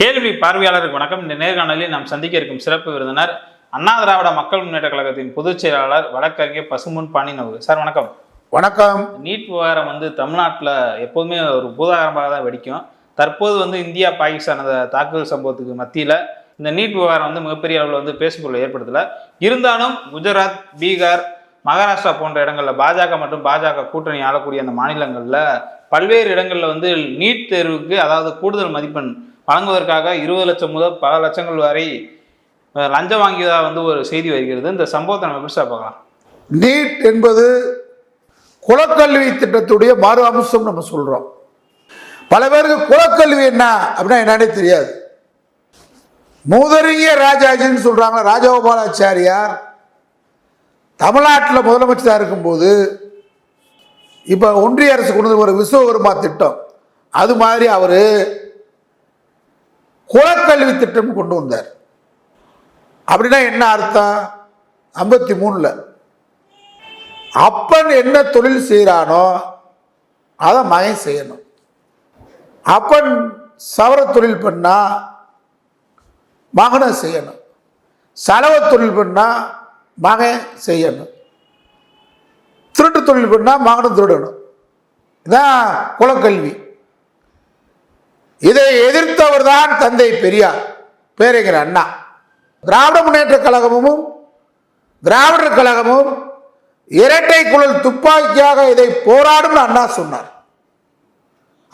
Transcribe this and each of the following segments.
கேள்வி பார்வையாளருக்கு வணக்கம். இந்த நேர்காணலில் நாம் சந்திக்க இருக்கும் சிறப்பு விருந்தினர் அண்ணா திராவிட மக்கள் முன்னேற்ற கழகத்தின் பொதுச் செயலாளர் வழக்கறிஞர் பசுமுன் பாண்டினவு சார் வணக்கம். வணக்கம். நீட் விவகாரம் வந்து தமிழ்நாட்டில் எப்போதுமே ஒரு பூதாகரமாக தான் வெடிக்கும். தற்போது வந்து இந்தியா பாகிஸ்தான் அந்த தாக்குதல் சம்பவத்துக்கு மத்தியில் இந்த நீட் விவகாரம் வந்து மிகப்பெரிய அளவில் வந்து பேசுபொருளை ஏற்படுத்தல. இருந்தாலும் குஜராத் பீகார் மகாராஷ்டிரா போன்ற இடங்களில் பாஜக மற்றும் பாஜக கூட்டணி ஆளக்கூடிய அந்த மாநிலங்களில் பல்வேறு இடங்களில் வந்து நீட் தேர்வுக்கு அதாவது கூடுதல் மதிப்பெண் வழங்குவதற்காக இருபது லட்சம் முதல் பல லட்சங்கள் வரை லஞ்சம் வாங்கியதாக வந்து ஒரு செய்தி வருகிறது. இந்த சம்பவத்தை நம்ம பெருசாக பார்க்கலாம். நீட் என்பது குலக்கல்வி திட்டத்துடைய மறு அம்சம் நம்ம சொல்கிறோம் பல பேருக்கு குலக்கல்வி என்ன அப்படின்னா என்னன்னே தெரியாது. மூதறிஞர் ராஜாஜின்னு சொல்கிறாங்க ராஜகோபாலாச்சாரியார். தமிழ்நாட்டில் முதலமைச்சராக இருக்கும்போது இப்போ ஒன்றிய அரசு கொண்டு வந்த ஒரு விஸ்வகர்மா திட்டம். அது மாதிரி அவர் குலக்கல்வி திட்டம் கொண்டு வந்தார். அப்படின்னா என்ன அர்த்தம்? ஐம்பத்தி மூணில். அப்பன் என்ன தொழில் செய்கிறானோ அதை மகன் செய்யணும். அப்பன் சவர தொழில் பண்ணால் மகனை செய்யணும். சலவ தொழில் பண்ணால் மகன் செய்யணும். திருட்டு தொழில் பண்ணால் மகனும் திருடணும். இதான் குலக்கல்வி. இதை எதிர்த்தவர் தான் தந்தை பெரியார். பேரைங்கிற அண்ணா. திராவிட முன்னேற்ற கழகமும் திராவிடர் கழகமும் இரட்டை குழல் துப்பாக்கியாக இதை போராடும் அண்ணா சொன்னார்.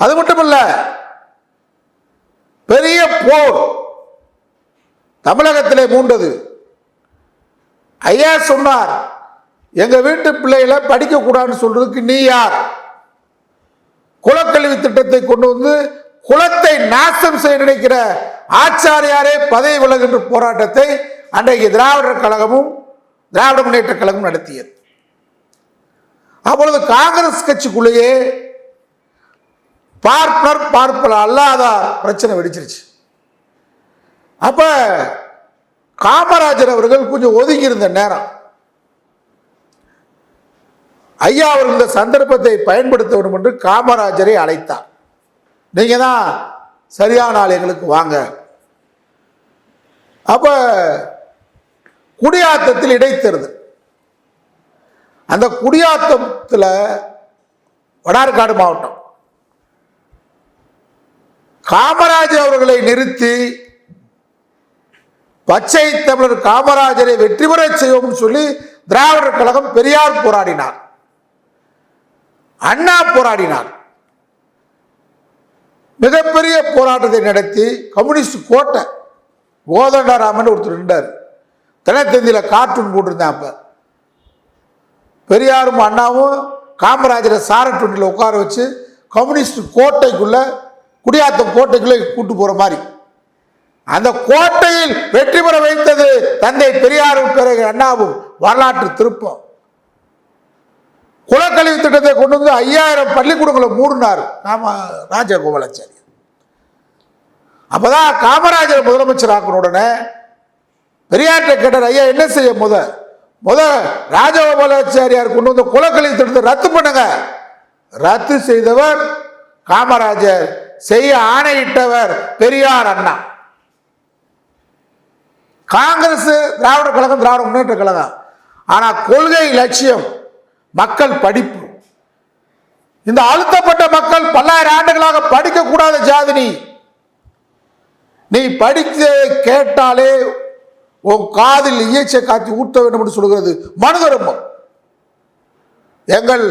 அது மட்டுமல்ல பெரிய போர் தமிழகத்திலே மூண்டது. ஐயா சொன்னார் எங்க வீட்டு பிள்ளைகளை படிக்க கூடாதுன்னு சொல்றதுக்கு நீ யார்? குலக்கல்வி திட்டத்தை கொண்டு வந்து குலத்தை நாசம் செய்ய நினைக்கிற ஆச்சாரியாரே பதவி விலகின்ற போராட்டத்தை அன்றைக்கு திராவிடர் கழகமும் திராவிட முன்னேற்ற கழகம் நடத்தியது. அப்பொழுது காங்கிரஸ் கட்சிக்குள்ளேயே பார்ப்பனர் பார்ப்பல அல்லாத பிரச்சனை வெடிச்சிருச்சு. அப்ப காமராஜர் அவர்கள் கொஞ்சம் ஒதுங்கி இருந்த நேரம். ஐயா அவர்கள் இந்த சந்தர்ப்பத்தை பயன்படுத்த வேண்டும் என்று காமராஜரை அழைத்தார். நீங்கள் தான் சரியான ஆள் எங்களுக்கு வாங்க. அப்ப குடியாத்தத்தில் இடைத்தேர்தல். அந்த குடியாத்தத்தில் வடார்காடு மாவட்டம். காமராஜர் அவர்களை நிறுத்தி பச்சை தமிழர் காமராஜரை வெற்றி பெறச் செய்வோம்னு சொல்லி திராவிடர் கழகம் பெரியார் போராடினார். அண்ணா போராடினார். மிகப்பெரிய போராட்டத்தை நடத்தி கம்யூனிஸ்ட் கோட்டை கோதண்டராமன் ஒருத்தர் இருந்தார் தினத்தந்தியில் கார்ட்டூன் போட்டிருந்தேன் அப்போ. பெரியாரும் அண்ணாவும் காமராஜரை சாரட்டுண்டில் உட்கார வச்சு கம்யூனிஸ்ட் கோட்டைக்குள்ளே குடியாத்தம் கோட்டைக்குள்ளே கூட்டு போகிற மாதிரி. அந்த கோட்டையில் வெற்றி பெற வைத்தது தந்தை பெரியாரும் பிறகு அண்ணாவும் வரலாற்று திருப்பம். குலக்கல்வி திட்டத்தை கொண்டு வந்து ஐயாயிரம் பள்ளிக்கூடங்களை மூடினார் நாம ராஜகோபாலாச்சாரி அப்பதான் காமராஜர் முதலமைச்சர் ஆக்கின உடனே பெரியார்கிட்ட கேட்டார் ஐயா என்ன செய்ய முத? முத ராஜகோபாலாச்சாரியார் கொண்டு வந்த குலக்கல்வி திட்டத்தை ரத்து பண்ணுங்க. ரத்து செய்தவர் காமராஜர் செய்ய ஆணையிட்டவர் பெரியார் அண்ணா. காங்கிரஸ் திராவிட கழகம் திராவிட முன்னேற்ற கழகம். ஆனா கொள்கை லட்சியம் மக்கள் படிப்பு. இந்த அழுத்தப்பட்ட மக்கள் பல்லாயிரம் ஆண்டுகளாக படிக்க கூடாத ஜாதி நீ நீ படித்து கேட்டாலே உன் காதில் இயற்சியை காட்சி ஊட்ட வேண்டும் என்று சொல்கிறது மனுதர்மம். எங்கள்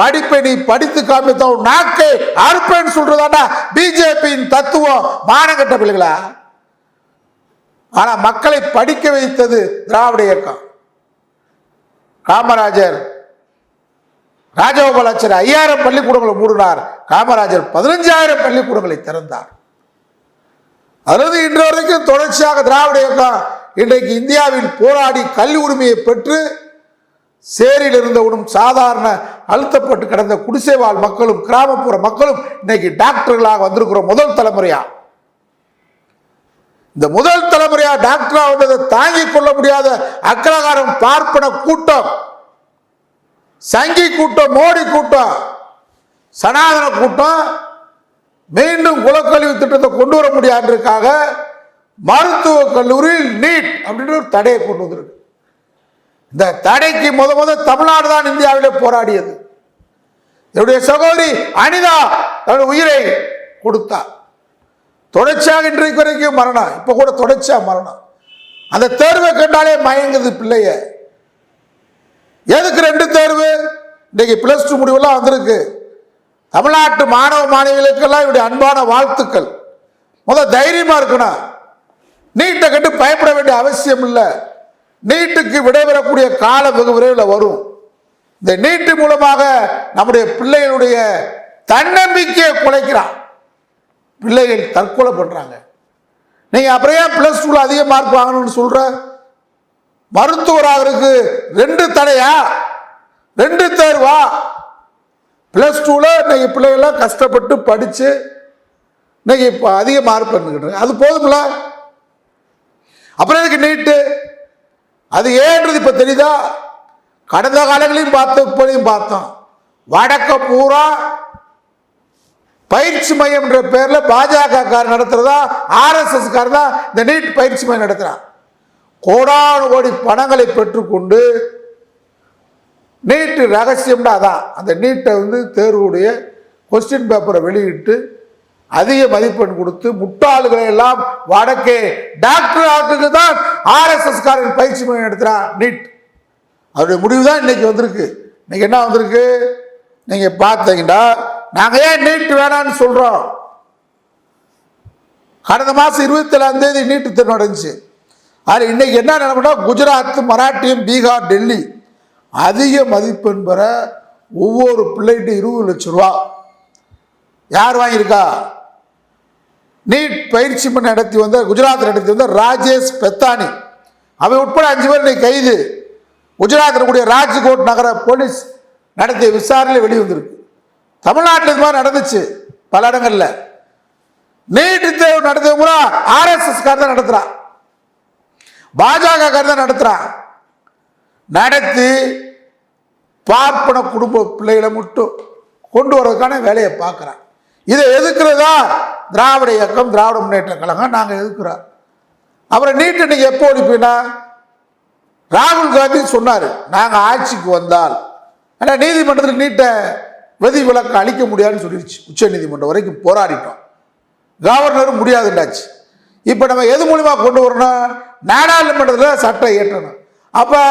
படிப்பை நீ படித்து காமித்த நாக்கை அறுப்பேன்னு சொல்றதாண்டா பிஜேபியின் தத்துவம். மானங்கட்ட பிள்ளைகளா? ஆனா மக்களை படிக்க வைத்தது திராவிட இயக்கம். காமராஜர் ராஜகோபாலாச்சாரி ஐயாயிரம் பள்ளிக்கூடங்களை மூடினார். காமராஜர் பதினஞ்சாயிரம் பள்ளிக்கூடங்களை திறந்தார். அதாவது இன்று வரைக்கும் தொடர்ச்சியாக திராவிட இயக்கம் இன்றைக்கு இந்தியாவில் போராடி கல்வி உரிமையை பெற்று சேரியில் இருந்தவனும் சாதாரண அழுத்தப்பட்டு கிடந்த குடிசை வாழ் மக்களும் கிராமப்புற மக்களும் இன்னைக்கு டாக்டர்களாக வந்திருக்கிறோம் முதல் தலைமுறையா. இந்த முதல் தலைமுறையா டாக்டரா வந்ததை தாங்கிக் கொள்ள முடியாத அக்கலகாரம் பார்ப்பன கூட்டம். சங்கி கூட்டம் மோடி கூட்டம் சனாதன கூட்டம் மீண்டும் குலக்கல்வி திட்டத்தை கொண்டு வர முடியாதுக்காக மருத்துவக் கல்லூரியில் நீட் அப்படின்னு ஒரு தடையை கொண்டு வந்திருக்கு. இந்த தடைக்கு முத முத தமிழ்நாடு தான் இந்தியாவிலே போராடியது. என்னுடைய சகோதரி அனிதா தன்னுடைய உயிரை கொடுத்தா தொடர்ச்சியாக இன்றைக்கு வரைக்கும் மரணம் இப்போ கூட தொடர்ச்சியா மரணம் அந்த தேர்வை கண்டாலே மயங்குது பிள்ளைய. எதுக்கு ரெண்டு தேர்வு? இன்னைக்கு பிளஸ் டூ முடிவெல்லாம் வந்திருக்கு. தமிழ்நாட்டு மாணவ மாணவிகளுக்கெல்லாம் இவருடைய அன்பான வாழ்த்துக்கள். முதல் தைரியமாக இருக்கணும். நீட்டை கண்டு பயப்பட வேண்டிய அவசியம் இல்லை. நீட்டுக்கு விடைபெறக்கூடிய காலம் வெகு விரைவில் வரும். இந்த நீட்டு மூலமாக நம்முடைய பிள்ளைகளுடைய தன்னம்பிக்கையை குலைக்கிறான். பிள்ளைகள் தற்கொலை பண்ணுறாங்க நீங்கள் அப்புறம் ஏன் பிளஸ் டூவில் அதிக மார்க் வாங்கணும்னு சொல்ற? மருத்துவராகிறதுக்கு ரெண்டு தடையா? ரெண்டு தேர்வா? பிளஸ் டூவில் இன்னைக்கு பிள்ளைகள்லாம் கஷ்டப்பட்டு படித்து இன்னைக்கு இப்போ அதிக மார்க் பண்ணுகிட்டு அது போதும்ல? அப்புறம் எதுக்கு நீட்டு அது ஏன்றது இப்போ தெரியுதா? கடந்த காலங்களையும் பார்த்தோம் இப்போதையும் பார்த்தோம். வடக்க பூரா பயிற்சி மையம்ன்ற பேரில் பாஜக கார் நடத்துகிறதா ஆர்எஸ்எஸ் கார் தான் இந்த நீட் பயிற்சி மையம் நடத்துகிறான் கோடானு கோடி பணங்களை பெற்றுக்கொண்டு நீட்டு ரகசியம்னா அதான். அந்த நீட்டை வந்து தேர்வுடைய கொஸ்டின் பேப்பரை வெளியிட்டு அதிக மதிப்பெண் கொடுத்து முட்டாள்களை எல்லாம் வடக்கே டாக்டர் ஆக்குக்கு தான் ஆர்எஸ்எஸ் காரன் பயிற்சி மையம் நடத்துறான் நீட். அவருடைய முடிவு தான் இன்னைக்கு வந்திருக்கு. இன்னைக்கு என்ன வந்திருக்கு? நீங்கள் பார்த்தீங்கன்னா நாங்கள் ஏன் நீட் வேணான்னு சொல்கிறோம் கடந்த மாதம் இருபத்தேழாம் தேதி நீட்டு திறன் நடந்துச்சு. அதில் இன்னைக்கு என்ன நிலைமைனா குஜராத் மராட்டியம் பீகார் டெல்லி அதிக மதிப்பெண் பெற ஒவ்வொரு பிள்ளைகிட்ட இருபது லட்சம் ரூபா. யார் வாங்கியிருக்கா? நீட் பயிற்சி பண்ண நடத்தி வந்த குஜராத் நடத்தி வந்த ராஜேஷ் பெத்தானி. அவை உட்பட அஞ்சு பேர் இன்னைக்கு கைது. குஜராத்தில் கூடிய ராஜ்கோட் நகர போலீஸ் நடத்திய விசாரணையில் வெளிவந்திருக்கு. தமிழ்நாட்டில் இது மாதிரி நடந்துச்சு பல இடங்களில். நீட் தேர்வு நடத்திய பூரா ஆர்எஸ்எஸ் கார் தான் நடத்துகிறான் பாஜக கார் தான் நடத்துகிறான் நடத்தி பார்ப்பன குடும்ப பிள்ளைகளை மட்டும் கொண்டு வர்றதுக்கான வேலையை பார்க்குறான் இதை எதுக்குறதா திராவிட இயக்கம் திராவிட முன்னேற்ற கழகம் நாங்கள் எதுக்குறோம் அப்புறம் நீட்டு நீங்கள் எப்போ ஒழிப்பீங்கன்னா ராகுல் காந்தி சொன்னார் நாங்கள் ஆட்சிக்கு வந்தால் ஆனால் நீதிமன்றத்தில் நீட்டை விதி விலக்கு அளிக்க முடியாதுன்னு சொல்லிடுச்சு உச்ச நீதிமன்றம் வரைக்கும் போராடிட்டோம். கவர்னரும் முடியாதுண்டாச்சு இப்போ நம்ம எது மூலிமா கொண்டு வரணும்? நாடாளுமன்றத்தில் சட்டம் இயற்றணும். அப்போ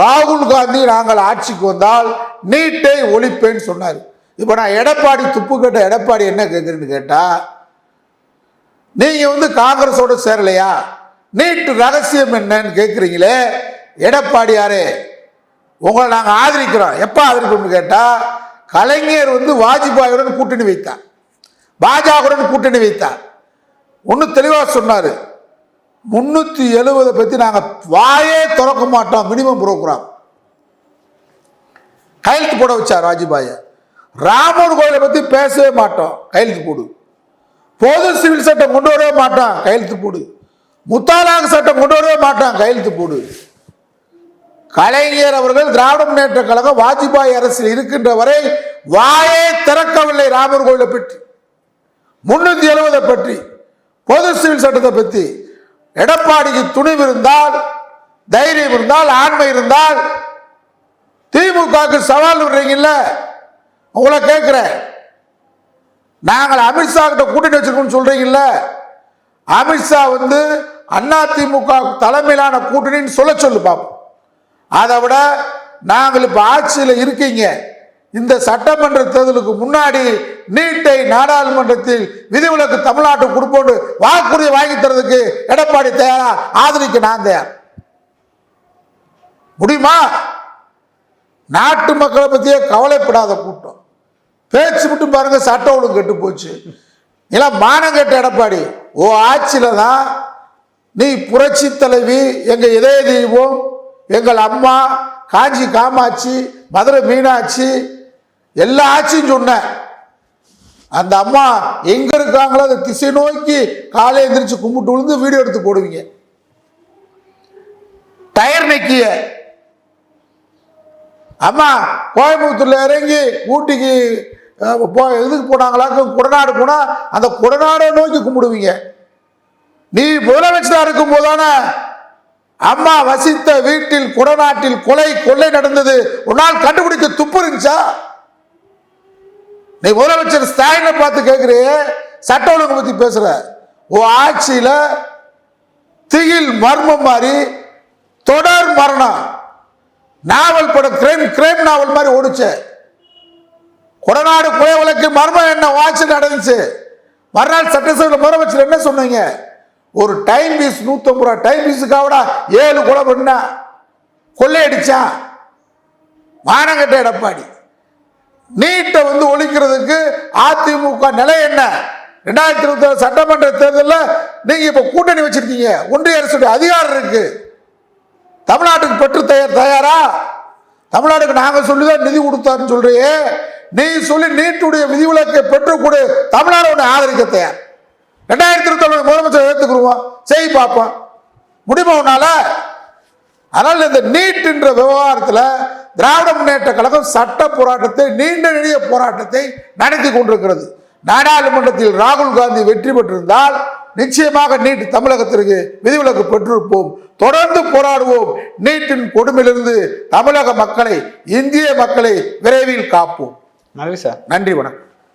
ராகுல் காந்தி நாங்கள் ஆட்சிக்கு வந்தால் நீட்டை ஒழிப்பேன்னு சொன்னார். இப்போ நான் எடப்பாடி துப்பு கேட்ட எடப்பாடி என்ன கேட்குறேன்னு கேட்டால் நீங்கள் வந்து காங்கிரஸோட சேரலையா? நீட்டு ரகசியம் என்னன்னு கேட்குறீங்களே எடப்பாடியாரே உங்களை நாங்கள் ஆதரிக்கிறோம். எப்போ ஆதரிப்போம்னு கேட்டால் கலைஞர் வந்து வாஜ்பாயுடன் கூட்டணி வைத்தார். பாஜகவுடன் கூட்டணி வைத்தார். ஒன்று தெளிவாக சொன்னார். முந்நூற்றி எழுபதை பற்றி நாங்கள் வாயே திறக்க மாட்டோம் மினிமம் புரோக்ராம் கையெழுத்து போட வச்சார் ராஜிபாய. ராமர் கோயிலை பற்றி பேசவே மாட்டோம் கையெழுத்து போடு. பொது சிவில் சட்டம் கொண்டு வரவே மாட்டான் கையெழுத்து போடு. முத்தாலாக சட்டம் கொண்டு வரவே மாட்டான் கையெழுத்து போடு. கலைஞர் அவர்கள் திராவிட முன்னேற்ற கழகம் வாஜ்பாய் அரசில் இருக்கின்ற வரை வாயே திறக்கவில்லை ராமர் கோயிலை பற்றி. முன்னூத்தி எழுபதை பற்றி பொது சிவில் சட்டத்தை பற்றி எடப்பாடிக்கு துணிவு இருந்தால் தைரியம் இருந்தால் ஆண்மை இருந்தால் திமுகவுக்கு சவால் விடுறீங்கல்ல? உங்களை கேட்குறேன். நாங்கள் அமித்ஷா கிட்ட கூட்டணி வச்சிருக்கோம்னு சொல்றீங்கல்ல? அமித்ஷா வந்து அண்ணா திமுக தலைமையிலான கூட்டணின்னு சொல்ல சொல்லு பாப்போம். அதை விட நாங்கள் இப்ப ஆட்சியில் இருக்கீங்க. இந்த சட்டமன்ற தேர்தலுக்கு முன்னாடி நீட்டை நாடாளுமன்றத்தில் விதிவிலக்கு தமிழ்நாட்டுக்கு கொடுப்போடு வாக்குறுதி வாங்கி தரதுக்கு எடப்பாடி தயாரா? ஆதரிக்க நான் தயார். முடியுமா? நாட்டு மக்களை பத்தியே கவலைப்படாத கூட்டம். பேச்சு மட்டும் பாருங்க சட்ட ஒழுங்கு கெட்டு போச்சு. எல்லாம் மானம் கெட்ட எடப்பாடி ஓ ஆட்சியில தான் நீ புரட்சி தலைவி எங்க இதய தெய்வம் எங்கள் அம்மா காஞ்சி காமாட்சி மதுரை மீனாட்சி எல்லா ஆட்சியும் சொன்னேன். அந்த அம்மா எங்க இருக்காங்களோ அதை திசை நோக்கி காலை எந்திரிச்சு கும்பிட்டு விழுந்து வீடியோ எடுத்து போடுவீங்க. டயர் நெக்கிய. அம்மா கோயம்புத்தூர்ல இறங்கி ஊட்டிக்கு போ- எதுக்கு போனாங்களாக்க குடநாடு போனா அந்த குடநாடை நோக்கி கும்பிடுவீங்க. நீ முதலமைச்சரா இருக்கும் போதானே? அம்மா வசித்த வீட்டில் குடநாட்டில் கொலை கொள்ளை நடந்தது. உன்னால் கண்டுபிடிக்க துப்பு இருந்துச்சா? நீ முதலமைச்சர் ஸ்டாலினை பார்த்து கேட்குறே சட்ட ஒழுங்கு பற்றி பேசுகிற உன் ஆட்சியில் திகில் மர்மம் மாதிரி தொடர் மரணம். நாவல் படம் கிரைம் கிரைம் நாவல் மாதிரி ஓடுச்சு. கொடநாடு கொலை வழக்கு மர்மம் என்ன? வாட்சி நடந்துச்சு. மறுநாள் சட்டசபையில் முதலமைச்சர் என்ன சொன்னீங்க? ஒரு டைம் பீஸ் நூற்றம்பது ரூபா டைம் பீஸுக்காவடா ஏழு கொலை பண்ண. கொள்ளையடிச்சான். மானங்கட்ட எடப்பாடி. நீட்டை வந்து ஒழிக்கிறதுக்கு அதிமுக நிலை என்ன? ரெண்டாயிரத்தி இருபத்தி ஏழு சட்டமன்ற தேர்தலில் நீங்கள் இப்போ கூட்டணி வச்சிருக்கீங்க. ஒன்றிய அரசுடைய அதிகாரம் இருக்கு. தமிழ்நாட்டுக்கு பெற்று தயார் தயாரா? தமிழ்நாட்டுக்கு நாங்க சொல்லிதான் நிதி கொடுத்தாருன்னு சொல்றியே. நீ சொல்லி நீட்டுடைய விதிவிலக்கை பெற்றுக்கொடு தமிழ்நாடு ஒன்று ஆதரிக்க தயார். ரெண்டாயிரத்தி இருபத்தி ஒன்று முதலமைச்சர் ஏற்றுக்குருவோம் செய் பார்ப்போம் முடியுமா உன்னால? அதனால் இந்த நீட்டுன்ற விவகாரத்தில் திராவிட முன்னேற்ற கழகம் சட்ட போராட்டத்தை நீண்ட நெடிய போராட்டத்தை நடத்தி கொண்டிருக்கிறது. நாடாளுமன்றத்தில் ராகுல் காந்தி வெற்றி பெற்றிருந்தால் நிச்சயமாக நீட் தமிழகத்திற்கு விதிவிலக்கு பெற்றிருப்போம். தொடர்ந்து போராடுவோம். நீட்டின் கொடுமையிலிருந்து தமிழக மக்களை இந்திய மக்களை விரைவில் காப்போம். நன்றி சார். நன்றி வணக்கம்.